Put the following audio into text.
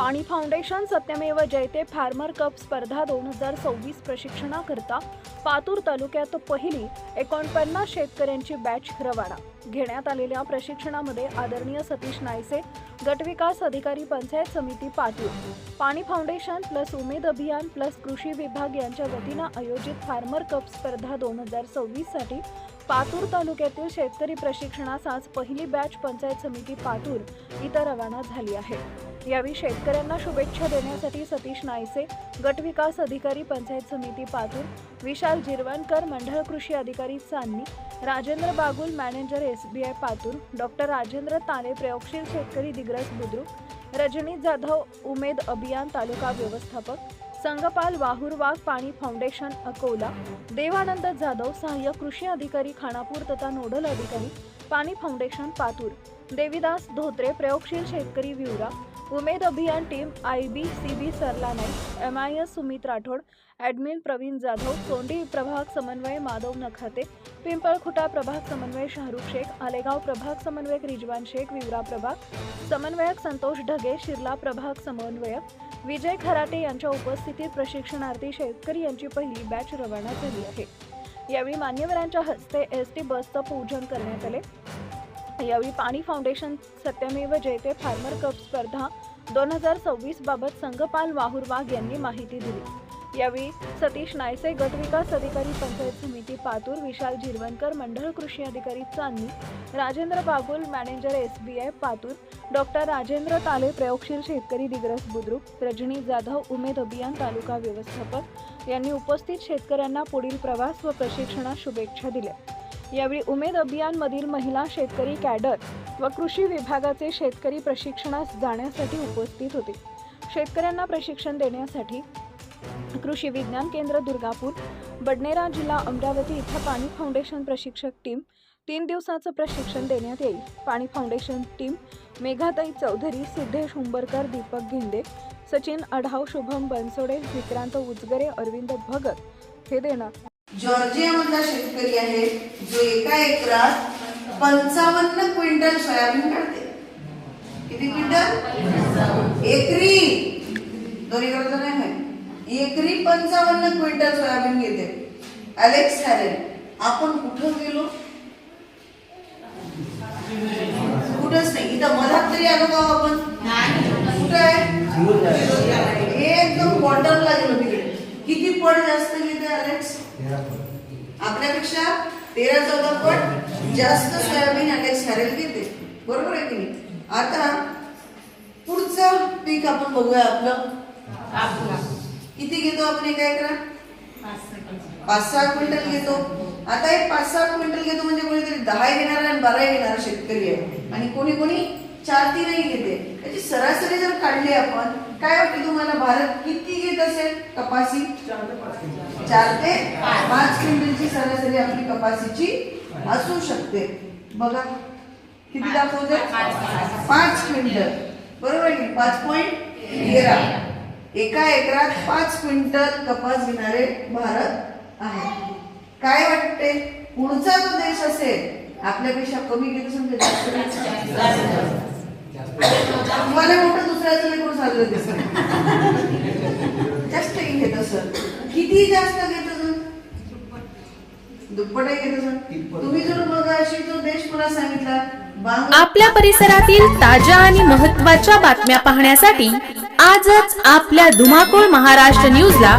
Paani Foundation Satyamev Jayate Farmer Cup स्पर्धा दोन हजार सव्वीस प्रशिक्षणाकरता पातूर तालुक्यात पहिली एकोणपन्नास शेतकऱ्यांची बॅच रवाना. घेण्यात आलेल्या प्रशिक्षणामध्ये आदरणीय सतीश नायसे गटविकास अधिकारी पंचायत समिती पातूर पाणी फाउंडेशन प्लस उमेद अभियान प्लस कृषी विभाग यांच्या वतीनं आयोजित फार्मर कप स्पर्धा दोन हजार सव्वीससाठी पातूर तालुक्यातील शेतकरी प्रशिक्षणास आज पहिली बॅच पंचायत समिती पातूर इथं रवाना झाली आहे. यावेळी शेतकऱ्यांना शुभेच्छा देण्यासाठी सतीश नायसे गटविकास अधिकारी पंचायत समिती पातूर विशाल जिरवणकर मंडळ कृषी अधिकारी Chandani Rajendra Bagul manager S B I Patur doctor Rajendra Tale प्रयोगशील शेतकरी दिग्रस बुद्रुक रजनी जाधव उमेद अभियान तालुका व्यवस्थापक संगपाल वाहुरवाग पाणी फाउंडेशन अकोला देवानंद जाधव सहाय्यक कृषी अधिकारी खानापूर तथा नोडल अधिकारी पाणी फाउंडेशन पातूर देविदास धोत्रे प्रयोगशील शेतकरी विवरा उमेद अभियान team I B C B Sarla Naik M I S Sumit Rathod admin Pravin Jadhav Sondi प्रभाग समन्वय माधव नखाते पिंपळखुटा प्रभाग समन्वय शाहरुख शेख आलेगाव प्रभाग समन्वयक रिजवान शेख विवरा प्रभाग समन्वयक संतोष ढगे शिरला प्रभाग समन्वयक विजय खराटे यांच्या उपस्थितीत प्रशिक्षणार्थी शेतकरी यांची पहिली बॅच रवाना झाली आहे. यावेळी मान्यवरांच्या हस्ते एस टी बसचं पूजन करण्यात आले. यावेळी Paani Foundation Satyamev Jayate Farmer Cup स्पर्धा दोन हजार सव्वीस बाबत संघपाल वाहूर वाघ यांनी माहिती दिली. यावेळी सतीश नायसे गटविकास अधिकारी पंचायत समिती पातूर विशाल झिरवणकर मंडळ कृषी अधिकारी Chandani Rajendra Bagul manager S B I Patur doctor Rajendra Tale प्रयोगशील शेतकरी दिग्रस बुद्रुक रजनी जाधव उमेद अभियान तालुका व्यवस्थापक यांनी उपस्थित शेतकऱ्यांना पुढील प्रवास व प्रशिक्षणात शुभेच्छा दिल्या. यावेळी उमेद अभियानमधील महिला शेतकरी कॅडर व कृषी विभागाचे शेतकरी प्रशिक्षणास जाण्यासाठी उपस्थित होते. शेतकऱ्यांना प्रशिक्षण देण्यासाठी कृषी विज्ञान केंद्र दुर्गापूर बडनेरा जिल्हा अमरावती इथं पाणी फाउंडेशन प्रशिक्षक टीम तीन दिवसाचं प्रशिक्षण देण्यात येईल. पाणी फाउंडेशन टीम मेघाताई चौधरी सिद्धेश हुंबरकर दीपक गिंडे सचिन अढाव शुभम बनसोडे विक्रांत उजगरे अरविंद भगत हे देणार. जॉर्जियामधला शेतकरी आहे जो एका एकरात पंचावन्न क्विंटल सोयाबीन काढते. किती क्विंटल? एकरी. दोन्ही करत नाही माहीत एकरी पंचावन्न क्विंटल सोयाबीन घेते. अलेक्स हॅरेन आपण कुठं गेलो? कुठंच नाही. इथं मधात तरी आलो का आपण कुठं आहे? हे एकदम बॉटलला गेलो तिकडे. किती पट जास्त घेते अलेक्स आपल्यापेक्षा तेरा चौदा पट जास्त सोयाबीन अलेक्स हॅरेल घेते. बरोबर आहे की नाही? आता पुढचं पीक आपण बघूया आपलं. किती घेतो आपण एका एकरात? पाच सहा क्विंटल घेतो. आता एक पाच सहा क्विंटल घेतो म्हणजे कोणीतरी दहा घेणार आणि बारा घेणार शेतकरी आहे. आणि कोणी कोणी चार तीनही घेते. त्याची सरासरी जर काढली आपण काय वाटते तुम्हाला? भारत किती घेत असेल? कपासी चार ते पाच क्विंटलची सरासरी आपली कपासीची असू शकते. बघा किती दाखवते? पाच क्विंटल. बरोबर आहे की पाच पॉईंट तेरा. एका एकरात पाच क्विंटल कपास घेणारे भारत आहे. काय वाटते पुढचा जो देश असेल आपल्यापेक्षा कमी गेलो असेल तुम्हाला मोठं दुसऱ्याचं लेकरू साजरं दिसत. जास्त घेत असत किती जास्त घेत असत दुप्पटही घेत असत तुम्ही जर बघा अशी जो देश मला सांगितला आपल्या परिसरातील ताज्या आणि महत्त्वाच्या बातम्या पाहण्यासाठी आजच आपल्या धुमाकूळ महाराष्ट्र न्यूजला